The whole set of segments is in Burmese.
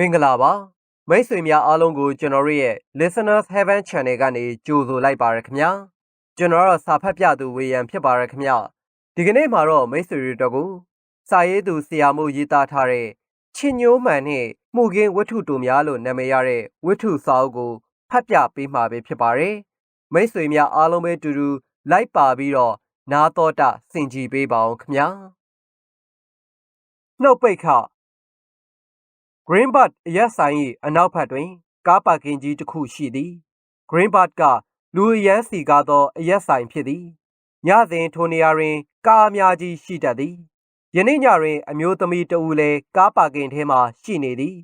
မင်္ဂလာပါမိတ်ဆွေများအားလုံးကိုကျွန်တော်တို့ရဲ့ Listeners Heaven Channel ကနေကြိုဆိုလိုက်ပါရခင်ဗျာကျွန်တော်တော့စာဖတ်ပြသူဝေယံဖြစ်ပါရခင်ဗျာဒီကနေ့မှာတော့မိတ်ဆွေတွေတို့ကိုစာရေးသူဆရာမို့ရေးသားထားတဲ့ချင်းညိုးမှန်နဲ့မှုခင်းဝတ္ထုတူများလို့နာမည်ရတဲ့ဝတ္ထုစာအုပ်ကိုဖတ်ပြပေးမှာပဲဖြစ်ပါတယ်မိတ်ဆွေများအားလုံးပဲတူတူလိုက်ပါပြီးတော့နာတော်တာစင်ကြည်ပေးပါအောင်ခင်ဗျာနှုတ်ပိတ်ခ Greenbird အရက်ဆိုင်၏အနောက်ဘက်တွင်ကားပါကင်ကြီးတစ်ခုရှိသည် Greenbird ကလူအရန်စီကားသောအရက်ဆိုင်ဖြစ်သည်ညစဉ်ထိုနေရာတွင် ကားအများကြီးရှိတတ်သည်ယနေ့ညတွင် အမျိုးသမီးတဦးလည်းကားပါကင်ထဲမှရှိနေသည်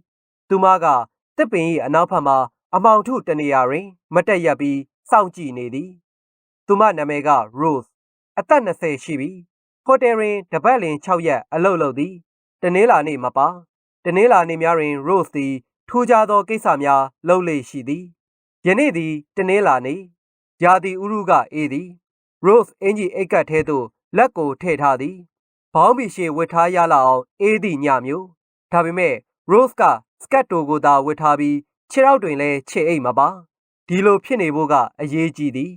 သူမကတစ်ပင်၏အနောက်ဘက်မှအမောင်ထုတနေရာတွင် မတက်ရက်ပြီးစောင့်ကြည့်နေသည် သူမနာမည်က Rose အသက်20ရှိပြီဟိုတယ်တွင်တပတ်လင်6ရက်အလုပ်လုပ်သည်တနင်္လာနေ့မပါ တနင်္လာနေ့များတွင် Rose သည်ထူးခြားသောကိစ္စများလုပ်လေ့ရှိသည်ယနေ့သည်တနင်္လာနေ့ရာသီဥတုကအေးသည် Rose အင်ဂျီအိတ်ကတ်ထဲသို့လက်ကိုထည့်ထားသည်ဘောင်းဘီရှေဝတ်ထားရလောက်အောင်အေးသည့်ညမျိုးဒါပေမဲ့ Rose ကစကတ်တိုကိုသာဝတ်ထားပြီးခြေထောက်တွင်လည်းခြေအိတ်မပါဒီလိုဖြစ်နေဖို့ကအရေးကြီးသည်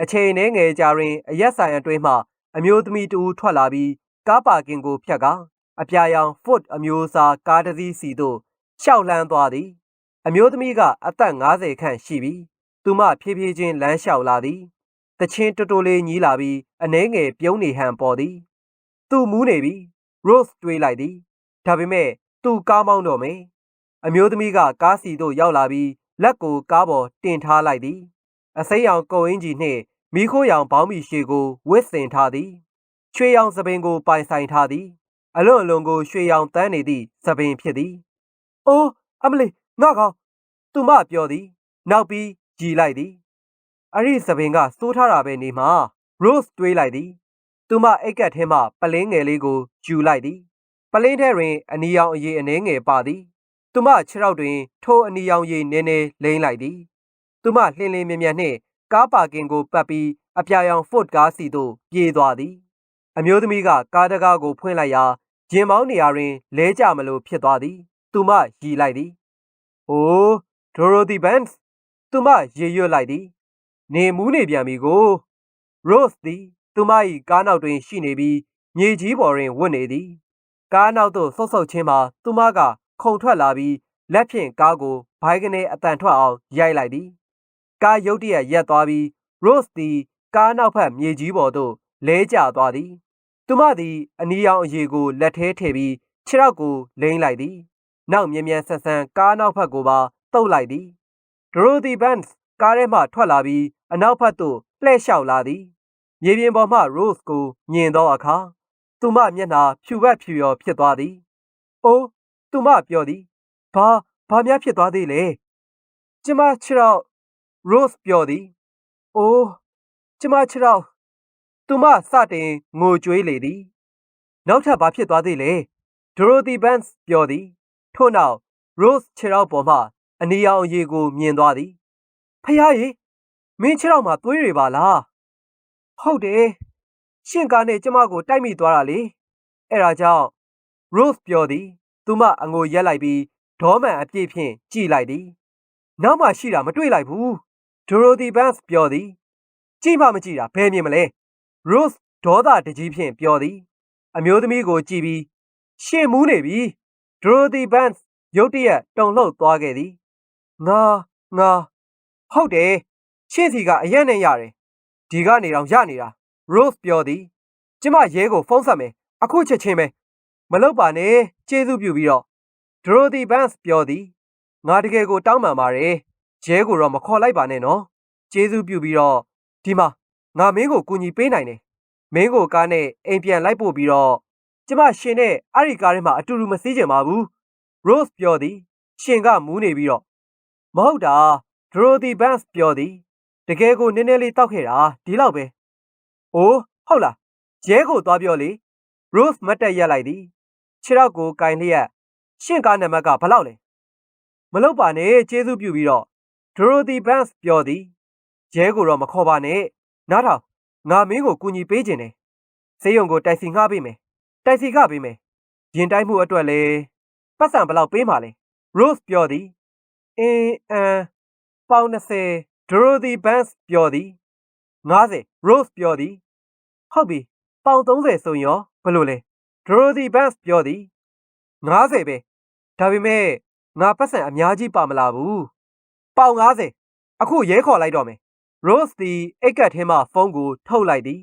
အချိန်နှဲငယ်ကြာတွင်အရက်ဆိုင်အတွင်းမှအမျိုးသမီးတူထွက်လာပြီးကားပါကင်ကိုဖြတ်ကား အပြာရောင် Ford အမျိုးအစားကားတစ်စီးစီသို့ရှောက်လှမ်းသွားသည် အမျိုးသမီးကအသက်50ခန့်ရှိပြီးသူမဖြည်းဖြည်းချင်းလမ်းလျှောက်လာသည်တချင်းတူတူလေးညီးလာပြီးအနှဲငယ်ပြုံးနေဟန်ပေါ်သည် သူမူးနေပြီ Rose တွေးလိုက်သည်ဒါပေမဲ့သူကားမောင်းတော့မယ်အမျိုးသမီးကကားစီသို့ရောက်လာပြီးလက်ကိုကားပေါ်တင်ထားလိုက်သည် အစိမ်းရောင်ကုံအင်ကြီးနှင့်မိခိုးရောင်ဘောင်းမီရှည်ကိုဝစ်စင်ထားသည်ချွေရောင်သပင်ကိုပိုင်ဆိုင်ထားသည် အလွန်အလွန်ကိုရွှေရောင်တန်းနေသည့်သပင်ဖြစ်သည်။အိုးအမလီငါကောင်သူမပြောသည်နောက်ပြီးကြည်လိုက်သည်အဲ့ဒီသပင်ကစိုးထားတာပဲနေမှာ Rose တွေးလိုက်သည် သူမအိတ်ကက်ထဲမှပလင်းငယ်လေးကိုယူလိုက်သည် ပလင်းထဲတွင်အနီရောင်အရေးအနှဲငယ်ပါသည်သူမခြေထောက်တွင် ထိုအနီရောင်ရည်နည်းနည်းလိမ့်လိုက်သည်သူမလှင်လင်းမြင်မြန်နှင့်ကားပါကင်ကိုပတ်ပြီးအပြာရောင် Ford ကားစီသို့ပြေးသွားသည် အမျိုးသမီးကကားတကားကို ဖွင့်လိုက်ရာရင်မောင်းနေရာတွင်လဲကြမလို့ဖြစ်သွားသည် သူမရီလိုက်သည်။အိုးဒိုရိုသီဘန်စ်သူမရေရွတ်လိုက်သည်နေမူးနေပြန်ပြီကို Rose သည်သူမ၏ကားနောက်တွင်ရှိနေပြီးမြေကြီးပေါ်တွင်ဝတ်နေသည်ကားနောက်သို့ဆုတ်ဆုတ်ချင်းမှာသူမကခုန်ထွက်လာပြီးလက်ဖြင့်ကားကိုဘိုင်းကနေအတန်ထွက်အောင်ရိုက်လိုက်သည်ကားရုတ်တရက်ရက်သွားပြီး Rose သည်ကားနောက်ဖက်မြေကြီးပေါ်သို့ လဲကျသွားသည်သူမသည်အနီရောင်အရေကိုလက်ထဲထည့်ပြီးခြေထောက်ကိုလိမ့်လိုက်သည်နောက်မြ мян ဆန်ဆန်ကားနောက်ဖက်ကိုပါတုပ်လိုက်သည်ဒရိုသီဘန်စ်ကားထဲမှထွက်လာပြီးအနောက်ဖက်သို့လှည့်လျှောက်လာသည်မြေပြင်ပေါ်မှ Rose ကိုမြင်သောအခါသူမမျက်နှာဖြူဘက်ဖြူရောဖြစ်သွားသည်။အိုးသူမပြောသည်။ဘာဘာများဖြစ်သွားသေးလဲ။ကျမခြေထောက် Rose ပြောသည်။အိုးကျမခြေထောက် သူမစတင်ငိုကြွေးလေသည်နောက်ထပ်ဘာဖြစ်သွားသေးလဲဒိုရိုသီဘန်စ်ပြောသည်ထို့နောက် Rose ခြေထောက်ပေါ်မှအနီရောင်အရေကိုမြင်သွားသည်ဖះရေမင်းခြေထောက်မှာသွေးတွေပါလားဟုတ်တယ်ရှင့်ကားနဲ့ကျမကိုတိုက်မိသွားတာလေအဲ့ဒါကြောင့် Rose ပြောသည် သူမအငိုရက်လိုက်ပြီးဒေါမန်အပြည့်ဖြင့်ကြည်လိုက်သည်နောက်မှရှိတာမတွေ့လိုက်ဘူးဒိုရိုသီဘန်စ်ပြောသည်ကြည့်မှမကြည့်တာဘယ်မြင်မလဲ Rose ဒေါသတကြီးဖြင့်ပြောသည် အမျိုးသမီးကိုကြည့်ပြီးရှေ့မူးနေပြီ Dorothy Banks ရုတ်တရက်တုန်လှုပ်သွားခဲ့သည်ငါငါဟုတ်တယ်ရှင့်စီကအရက်နဲ့ရတယ်ဒီကနေတော့ရနေတာ Rose ပြောသည် ကျမရဲကိုဖုန်းဆက်မယ်အခုချက်ချင်းပဲမလုပ်ပါနဲ့ကျေးဇူးပြုပြီးတော့ Dorothy Banks ပြောသည်ငါတကယ်ကိုတောင်းပန်ပါတယ်ရဲကိုတော့မခေါ်လိုက်ပါနဲ့နော်ကျေးဇူးပြုပြီးတော့ဒီမှာ ငါမင်းကိုကူညီပေးနိုင်တယ်မင်းကိုကားနဲ့အိမ်ပြန်လိုက်ပို့ပြီးတော့ကျမရှင်နဲ့အဲ့ဒီကားထဲမှာအတူတူမစီးကြပါဘူး Rose ပြောသည် ရှင်ကမူးနေပြီးတော့မဟုတ်တာ Dorothy Banks ပြောသည်တကယ်ကိုနည်းနည်းလေးတောက်ခဲ့တာဒီလောက်ပဲအိုးဟုတ်လားရဲကိုသွားပြောလေ Rose မတ်တက်ရက်လိုက်သည်ခြေထောက်ကိုကင်လျက်ရှင့်ကားနံပါတ်ကဘလောက်လဲမလုပ်ပါနဲ့ကျေးဇူးပြုပြီးတော့ Dorothy Banks ပြောသည်ရဲကိုတော့မခေါ်ပါနဲ့ နားထောင်ငါမင်းကိုကူညီပေးခြင်းတယ်ဆေးရုံကိုတိုက်စီငှားပေးမယ်တိုက်စီကပေးမယ်ရင်တိုက်မှုအတွက်လည်းပတ်စံဘလောက်ပေးမှလဲ Rose ပြောသည်အင်းအန်ပေါင်20 Dorothy Banks ပြောသည်90 Rose ပြောသည်ဟုတ်ပြီပေါင်30ဆိုရင်ရောဘယ်လိုလဲ Dorothy Banks ပြောသည်90ပဲဒါပေမဲ့ငါပတ်စံအများကြီးပါမလာဘူးပေါင်90အခုရဲခေါ်လိုက်တော့မယ် Rose သည်အိတ်ကပ်ထဲမှဖုန်းကို ထုတ်လိုက်သည်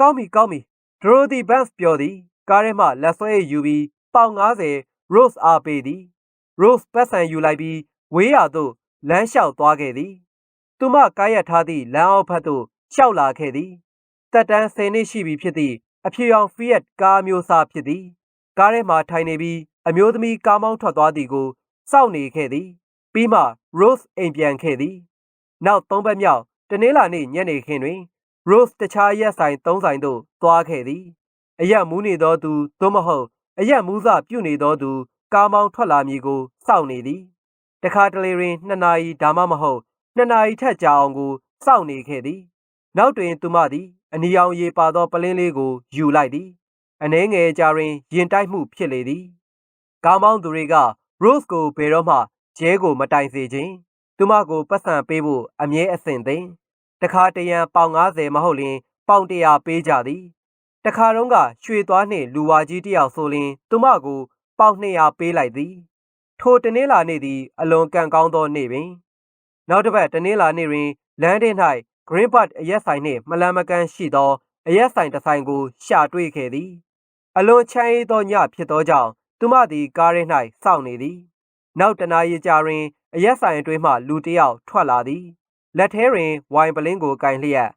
ကောင်းပြီကောင်းပြီ Dorothy Banks ပြောသည်ကားထဲမှလက်ဆွဲယူပြီးပေါင်90 Rose အားပေးသည် Rose ပတ်စံယူလိုက်ပြီးဝေးရာသို့လမ်းလျှောက်သွားခဲ့သည်သူမကားရထားသည့်လမ်းအောက်ဘက်သို့လျှောက်လာခဲ့သည်တက်တန်း10နှစ်ရှိပြီဖြစ်သည့်အဖြူရောင် Fiat ကားမျိုးစားဖြစ်သည်ကားထဲမှထိုင်နေပြီးအမျိုးသမီးကားမောင်းထွက်သွားသည်ကိုစောင့်နေခဲ့သည်ပြီးမှ Rose အိမ်ပြန်ခဲ့သည် နောက်သုံးပတ်မြောက်တနင်္လာနေ့ညနေခင်းတွင် Rose တခြားရက်ဆိုင်သုံးဆိုင်သို့သွားခဲ့သည်အရက်မူးနေသောသူသို့မဟုတ်အရက်မူးစပြုတ်နေသောသူကားမောင်းထွက်လာမည်ကိုစောင့်နေသည်တခါတလေတွင်2နာရီဒါမှမဟုတ်2နာရီထက်ကြာအောင်ကိုစောင့်နေခဲ့သည်နောက်တွင်သူမသည်အနီရောင်ရေပါသောပလင်းလေးကိုယူလိုက်သည်အနှဲငယ်ကြာတွင်ရင်တိုက်မှုဖြစ်လေသည်ကားမောင်းသူတွေက Rose ကိုဘယ်တော့မှကျဲကိုမတိုင်စေခြင်း သူမကိုပတ်စံပေးဖို့အမြဲအဆင်သင့်တခါတရံပေါင်90မဟုတ်လျင်ပေါင်100ပေးကြသည်တခါတုန်းကရွှေသွားနှင့်လူဝါကြီးတယောက်ဆိုလျင်သူမကိုပေါင်200ပေးလိုက်သည်ထိုတနင်္လာနေ့သည်အလွန်ကံကောင်းသောနေ့ပင်နောက်တစ်ပတ်တနင်္လာနေ့တွင်လမ်းထဲ၌ Greenbud အရက်ဆိုင်နှင့်မလန်မကန်းရှိသောအရက်ဆိုင်တစ်ဆိုင်ကိုရှာတွေ့ခဲ့သည်အလွန်ချမ်းအေးသောညဖြစ်သောကြောင့်သူမသည်ကားရဲ၌စောင့်နေသည် နောက်တနာရီကြာတွင်အရက်ဆိုင်အတွင်းမှလူတစ်ယောက်ထွက်လာသည်လက်ထဲတွင်ဝိုင်ပလင်းကိုကင်လျက်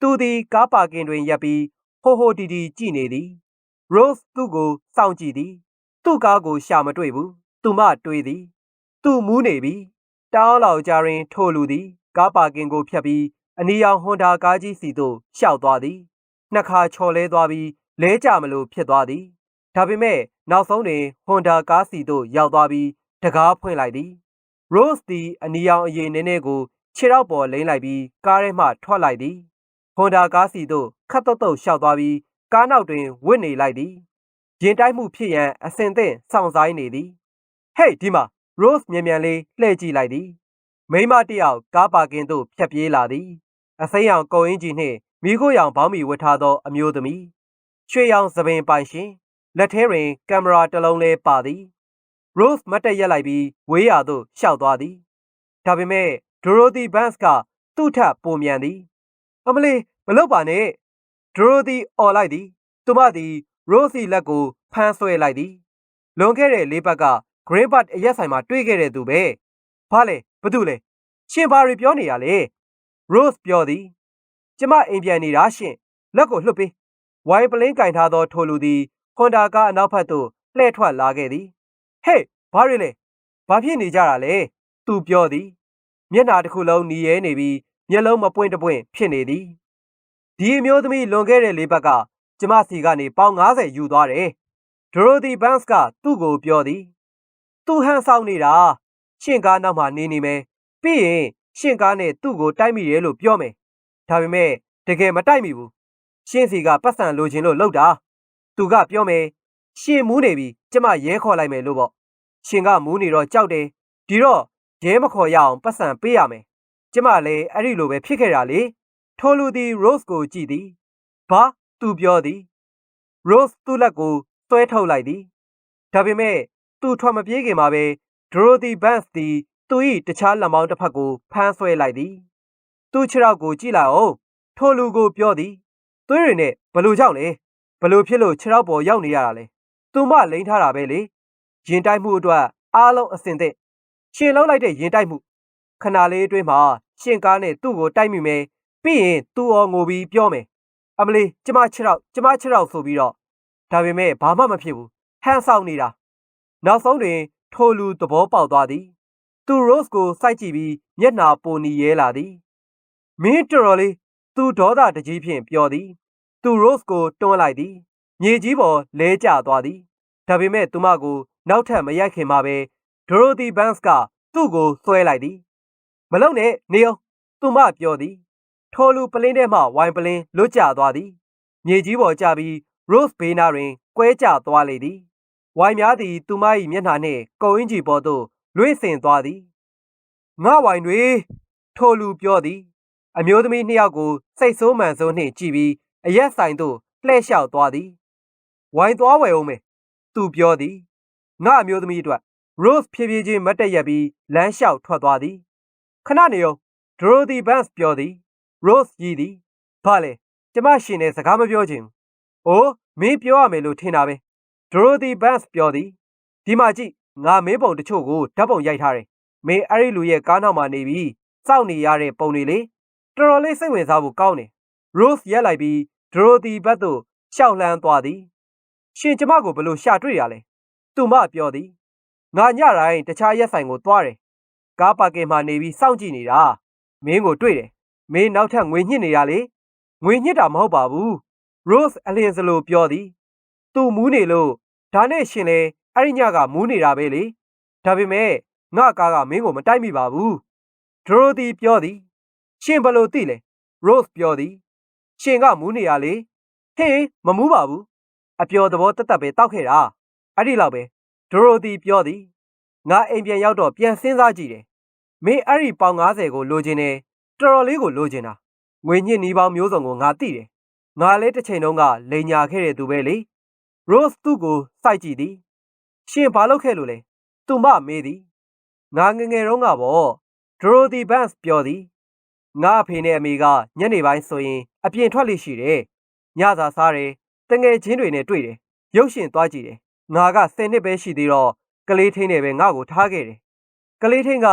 သူသည်ကားပါကင်တွင်ရပ်ပြီးဟိုဟိုတီတီကြည့်နေသည် Rose သူ့ကိုစောင့်ကြည့်သည် သူ့ကားကိုရှာမတွေ့ဘူးသူမတွေးသည် သူမူးနေပြီတောင်းလောက်ကြာတွင်ထိုလူသည်ကားပါကင်ကိုဖြတ်ပြီးအနီရောင်ဟွန်ဒါကားကြီးစီသို့ရှောက်သွားသည်နှစ်ခါချော်လဲသွားပြီးလဲကြမလို့ဖြစ်သွားသည်ဒါပေမဲ့နောက်ဆုံးတွင်ဟွန်ဒါကားစီသို့ရောက်သွားပြီး တကားဖွင့်လိုက်သည် Rose သည်အနီရောင်အရင်နည်းနည်းကိုခြေထောက်ပေါ်လိမ့်လိုက်ပြီးကားထဲမှထွက်လိုက်သည်ဟွန်ဒါကားစီသို့ခတ်တုတ်တုတ်ရှောက်သွားပြီးကားနောက်တွင်ဝစ်နေလိုက်သည်ရင်တိုက်မှုဖြစ်ရန်အစင်သင့်စောင့်ဆိုင်နေသည်ဟေးဒီမှာ Rose မြန်မြန်လေးလှည့်ကြည့်လိုက်သည်မိမတယောက်ကားပါကင်သို့ဖြတ်ပြေးလာသည်အစိမ်းရောင်ကုံအင်ကြီးနှင့်မိခိုးရောင်ဘောင်းမီဝတ်ထားသောအမျိုးသမီးရွှေရောင်သပင်ပိုင်ရှင်လက်ထဲတွင်ကင်မရာတစ်လုံးလေးပါသည် Rose မတ်တက်ရက်လိုက်ပြီးဝေးရာသို့ရှောက်သွားသည်ဒါပေမဲ့ Dorothy Banks ကသူ့ထပ်ပိုမြန်သည်အမလေးမလုပ်ပါနဲ့ Dorothy អော်လိုက်သည်သူမသည် Rose ၏လက်ကိုဖမ်းဆွဲလိုက်သည်လွန်ခဲ့တဲ့လေးပတ်က Greenbud အရက်ဆိုင်မှာတွေ့ခဲ့တဲ့သူပဲဘာလဲဘာတူလဲရှင်ဘာတွေပြောနေရလဲ Rose ပြောသည် ကျမအိမ်ပြန်နေတာရှင်လက်ကိုလှုပ်ပေးဝိုင်ပလင်းကင်ထားသောထိုလူသည်ဟွန်ဒါကားအနောက်ဘက်သို့လှည့်ထွက်လာခဲ့သည် ဟေးဘာတွေလဲဘာဖြစ်နေကြတာလဲသူပြောသည်မျက်နှာတစ်ခုလုံးหนีရဲနေပြီးမျက်လုံးမပွင့်တပွင့်ဖြစ်နေသည်ဒီအမျိုးသမီးလွန်ခဲ့တဲ့လေးဘက်ကကျမစီကနေပေါင်90ယူသွားတယ်ဒရိုသီဘန့်စ်ကသူ့ကိုပြောသည်သူဟန်ဆောင်နေတာရှင့်ကားနောက်မှာနေနေမယ်ပြီးရင်ရှင့်ကားနဲ့သူ့ကိုတိုက်မိရဲလို့ပြောမယ်ဒါပေမဲ့တကယ်မတိုက်မိဘူးရှင့်စီကပတ်စံလိုချင်လို့လှုပ်တာသူကပြောမယ် ရှင်မူးနေပြီကျမရဲခေါ်လိုက်မယ်လို့ပေါ့ရှင်ကမူးနေတော့ကြောက်တယ်ဒီတော့ရဲမခေါ်ရအောင်ပတ်စံပေးရမယ်ကျမလည်းအဲ့ဒီလိုပဲဖြစ်ခဲ့တာလေထိုလူသည် Rose ကိုကြည့်သည်ဘာသူပြောသည် Rose သူ့လက်ကိုသွဲထုတ်လိုက်သည်ဒါပေမဲ့သူထွက်မပြေးခင်မှာပဲ Dorothy Banks သည်သူ၏တခြားလက်မောင်းတစ်ဖက်ကိုဖမ်းဆွဲလိုက်သည်သူ့ခြေထောက်ကိုကြည့်လိုက်အောင်ထိုလူကိုပြောသည်သွေးတွေနဲ့ဘလို့ကြောက်လဲဘလို့ဖြစ်လို့ခြေထောက်ပေါ်ရောက်နေရတာလဲ သူမလိန်ထားတာပဲလေရင်တိုက်မှုအတွက်အားလုံးအစင်သက်ရှင်လောက်လိုက်တဲ့ရင်တိုက်မှုခဏလေးအတွင်းမှာရှင်ကားနဲ့သူ့ကိုတိုက်မိမယ်ပြီးရင်သူ့အော်ငိုပြီးပြောမယ်အမလီကျမခြေထောက်ကျမခြေထောက်ဆိုပြီးတော့ဒါပေမဲ့ဘာမှမဖြစ်ဘူးဟန်ဆောင်နေတာနောက်ဆုံးတွင် ထိုလူသဘောပေါက်သွားသည် သူ Rose ကိုစိုက်ကြည့်ပြီးမျက်နှာပိုနီရဲလာသည်မင်းတော်တော်လေးသူဒေါသတကြီးဖြင့်ပြောသည် သူ Rose ကိုတွန်းလိုက်သည် မြေကြီးပေါ်လဲကျသွားသည်ဒါပေမဲ့သူမကိုနောက်ထပ်မရိုက်ခင်မှာပဲ Dorothy Banks ကသူ့ကိုဆွဲလိုက်သည်မလုံနဲ့နေအောင်သူမပြောသည်ထိုလူပလင်းထဲမှဝိုင်ပလင်းလွတ်ကျသွားသည်မြေကြီးပေါ်ကျပြီး Rose ဘေးနာတွင်ကွဲကျသွားလေသည်ဝိုင်များသည်သူမ၏မျက်နှာနှင့်ကုံအင်ကြီးပေါ်သို့လွင့်စင်သွားသည်ငါဝိုင်တွေထိုလူပြောသည် အမျိုးသမီးနှစ်ယောက်ကိုစိတ်ဆိုးမှန်ဆိုးနှင့်ကြည့်ပြီးအရက်ဆိုင်သို့လှည့်လျှောက်သွားသည် ဝိုင်သွားဝယ်အောင်မယ်သူပြောသည်ငါအမျိုးသမီးအတွက် Rose ဖြည်းဖြည်းချင်းမတ်တက်ရက်ပြီးလမ်းလျှောက်ထွက်သွားသည်ခဏနေအောင် Dorothy Banks ပြောသည် Rose ရည်သည်ဘာလဲကျမရှင်နဲ့စကားမပြောချင်ဘူး။အိုးမင်းပြောရမယ်လို့ထင်တာပဲ။ Dorothy Banks ပြောသည်ဒီမှာကြည့်ငါမင်းပုံတချို့ကိုဓာတ်ပုံရိုက်ထားတယ်။မင်းအဲ့ဒီလူရဲ့ကားနောက်မှာနေပြီးစောင့်နေရတဲ့ပုံတွေလေတော်တော်လေးစိတ်ဝင်စားဖို့ကောင်းတယ်။ Rose ရက်လိုက်ပြီး Dorothy ဘက်သို့ရှောက်လှမ်းသွားသည်။ ရှင်ကျမကိုဘလို့ရှာတွေ့ရလဲ။သူမပြောသည်ငါညတိုင်းတခြားရက်ဆိုင်ကိုသွားတယ်။ကားပါကင်မှာနေပြီးစောင့်ကြည့်နေတာမင်းကိုတွေ့တယ်။မင်းနောက်ထပ်ငွေညှစ်နေတာလေငွေညှစ်တာမဟုတ်ပါဘူး။ Rose အလင်းစလိုပြောသည်။သူမူးနေလို့ဒါနဲ့ရှင်လေအဲ့ဒီညကမူးနေတာပဲလေ။ဒါပေမဲ့ငါကားကမင်းကိုမတိုက်မိပါဘူး။ Dorothy ပြောသည်။ရှင်ဘလို့သိလဲ။ Rose ပြောသည်။ရှင်ကမူးနေရလေ။ဟေးမမူးပါဘူး။ အပျော်သဘောတက်တက်ပဲတောက်ခဲ့တာ။အဲ့ဒီလောက်ပဲ။ Dorothy ပြောသည်။ငါအိမ်ပြန်ရောက်တော့ပြန်စဉ်းစားကြည့်တယ်။မင်းအဲ့ဒီပေါင်90ကိုလိုချင်တယ်။တော်တော်လေးကိုလိုချင်တာ။ငွေညစ်နီးပေါင်းမျိုးစုံကိုငါသိတယ်။ငါလည်းတစ်ချိန်လုံးကလိန်ညာခဲ့တဲ့သူပဲလေ။ Rose သူ့ကိုစိုက်ကြည့်သည်။ရှင်ဘာလုပ်ခဲ့လို့လဲ။သူမမေးသည်။ငါငယ်ငယ်တုန်းကပေါ့။ Dorothy Banks ပြောသည်။ငါအဖေနဲ့အမေကညနေပိုင်းဆိုရင် အပြင်ထွက်လိရှိတယ်။ညစာစားတယ်။ တငယ်ချင်းတွေနဲ့တွေ့တယ်။ရုပ်ရှင်သွားကြည့်တယ်။ငါက10နှစ်ပဲရှိသေးတော့ကလေးထင်းနဲ့ပဲငါ့ကိုထားခဲ့တယ်။ကလေးထင်းက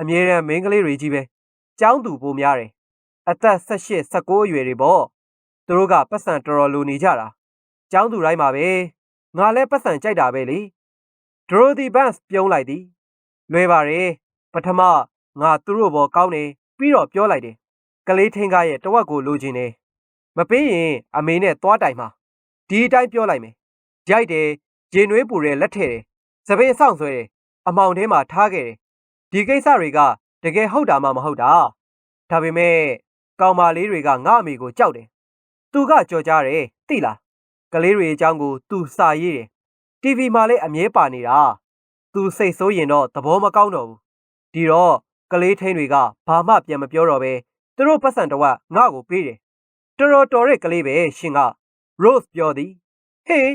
အမြဲတမ်းမိန်းကလေးတွေကြီးပဲ။ကျောင်းသူပိုများတယ်။အသက်18 19အရွယ်တွေပေါ့။သူတို့ကပတ်စံတော်တော်လိုနေကြတာ။ကျောင်းသူတိုင်းမှာပဲ။ငါလည်းပတ်စံကြိုက်တာပဲလေ။ Dorothy Banks ပြုံးလိုက်သည်။လွယ်ပါတယ်။ပထမငါသူတို့ဘောကောင်းတယ်ပြီးတော့ပြောလိုက်တယ်။ကလေးထင်းကားရဲ့တဝက်ကိုလိုချင်တယ်။မပေးရင်အမေနဲ့သွားတိုင်မှာ ဒီအတိုင်းပြောလိုက်မယ်။ကြိုက်တယ်ဂျင်နွေးပူတဲ့လက်ထဲတယ်။စပင်းဆောင်ဆွဲတယ်။အမောင်ထဲမှာထားခဲ့တယ်။ဒီကိစ္စတွေကတကယ်ဟုတ်တာမှမဟုတ်တာ။ဒါပေမဲ့ကောင်မလေးတွေကငါ့အမေကိုကြောက်တယ်။သူကကြော်ကြတယ်သိလား။ကလေးတွေအကြောင်းကို သူစာရေးတယ်။ TV မှာလည်းအမြဲပါနေတာ။ तू စိတ်ဆိုးရင်တော့သဘောမကောင်းတော့ဘူး။ဒီတော့ကလေးထင်းတွေကဘာမှပြန်မပြောတော့ပဲသူတို့ပတ်စံတော့ငါ့ကိုပေးတယ်။တော်တော်တော်တဲ့ကလေးပဲရှင်က Rose ပြောသည်။ဟေး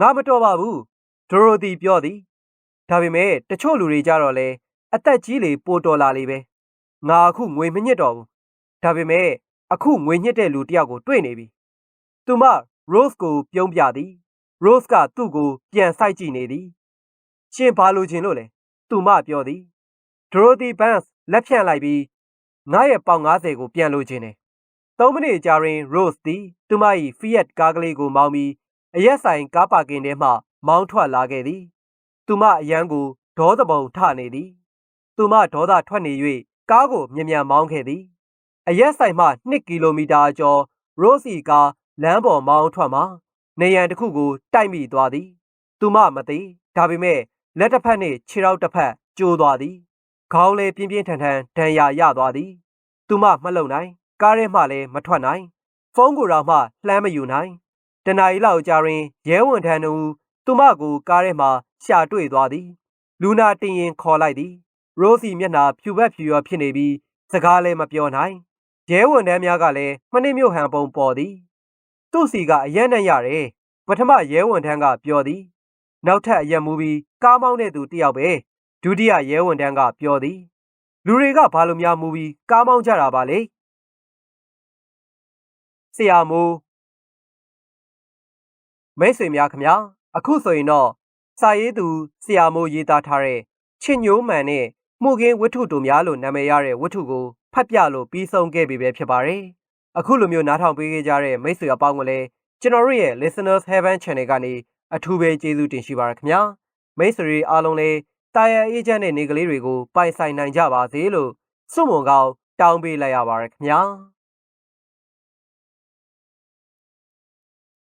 ငါမတော်ပါဘူး။ Dorothy ပြောသည်။ဒါပေမဲ့တချို့လူတွေကြတော့လေအသက်ကြီးလေပိုတော်လာလေပဲ။ငါအခုငွေမညစ်တော့ဘူး။ဒါပေမဲ့အခုငွေညစ်တဲ့လူတယောက်ကိုတွေ့နေပြီ။သူမ Rose ကိုပြုံးပြသည်။ Rose ကသူ့ကိုပြန်ဆိုင်ကြည့်နေသည်။ရှင်ဘာလိုချင်လို့လဲ။သူမပြောသည်။ Dorothy Banks လက်ဖြန့်လိုက်ပြီးငါရဲ့ပေါင်90ကိုပြန်လိုချင်တယ်။ သုံးမိနစ်ကြာရင် Rose သည်သူမ၏ Fiat ကားကလေးကိုမောင်းပြီးအရက်ဆိုင်ကားပါကင်ထဲမှမောင်းထွက်လာခဲ့သည်။သူမအရန်ကိုဒေါသပုံထနေသည်။သူမဒေါသထွက်နေ၍ကားကိုမြန်မြန်မောင်းခဲ့သည်။အရက်ဆိုင်မှ2ကီလိုမီတာအကျော် Rose ၏ကားလမ်းပေါ်မောင်းထွက်မှာနေရန်တစ်ခုကိုတိုက်မိသွားသည်။သူမမသိဒါပေမဲ့လက်တစ်ဖက်နှင့်ခြေထောက်တစ်ဖက်ကျိုးသွားသည်။ခေါင်းလည်းပြင်းပြင်းထန်ထန်ဒဏ်ရာရသွားသည်။သူမမလုံနိုင် ကားထဲမှလည်းမထွက်နိုင်ဖုန်းကိုတော့မှလှမ်းမယူနိုင်တနားရီလောက်ကြာရင်ရဲဝန်ထမ်းတို့သူမကိုကားထဲမှရှာတွေ့သွားသည် လူနာတင်ရင်ခေါ်လိုက်သည်ရိုးစီမျက်နှာဖြူဘက်ဖြူရောဖြစ်နေပြီးစကားလည်းမပြောနိုင်ရဲဝန်ထမ်းများကလည်းမနစ်မြို့ဟန်ပုံပေါ်သည် သူ့စီကအယက်နဲ့ရတယ်ပထမရဲဝန်ထမ်းကပြောသည် နောက်ထပ်အရက်မူပြီးကားမောင်းတဲ့သူတယောက်ပဲဒုတိယရဲဝန်ထမ်းကပြောသည် လူတွေကဘာလို့များမူပြီးကားမောင်းကြတာပါလေ ဆရာမိုးမိတ်ဆွေများခင်ဗျာအခုဆိုရင်တော့စာရေးသူဆရာမိုးရေးသားထားတဲ့ချစ်ညိုးမှန်နဲ့မှုခင်းဝတ္ထုတို့များလို့နာမည်ရတဲ့ဝတ္ထုကိုဖတ်ပြလို့ပြီးဆုံးခဲ့ပြီပဲဖြစ်ပါတယ်အခုလိုမျိုးနားထောင်ပေးခဲ့ကြတဲ့မိတ်ဆွေအပေါင်းကလည်းကျွန်တော်တို့ရဲ့ Listeners Heaven Channel ကနေအထူးပဲကျေးဇူးတင်ရှိပါရခင်ဗျာမိတ်ဆွေအားလုံးလည်းတာယာအေဂျင့်တဲ့နေကလေးတွေကိုပိုင်ဆိုင်နိုင်ကြပါစေလို့စွန့်မွန်ကောင်းတောင်းပေးလိုက်ရပါရခင်ဗျာ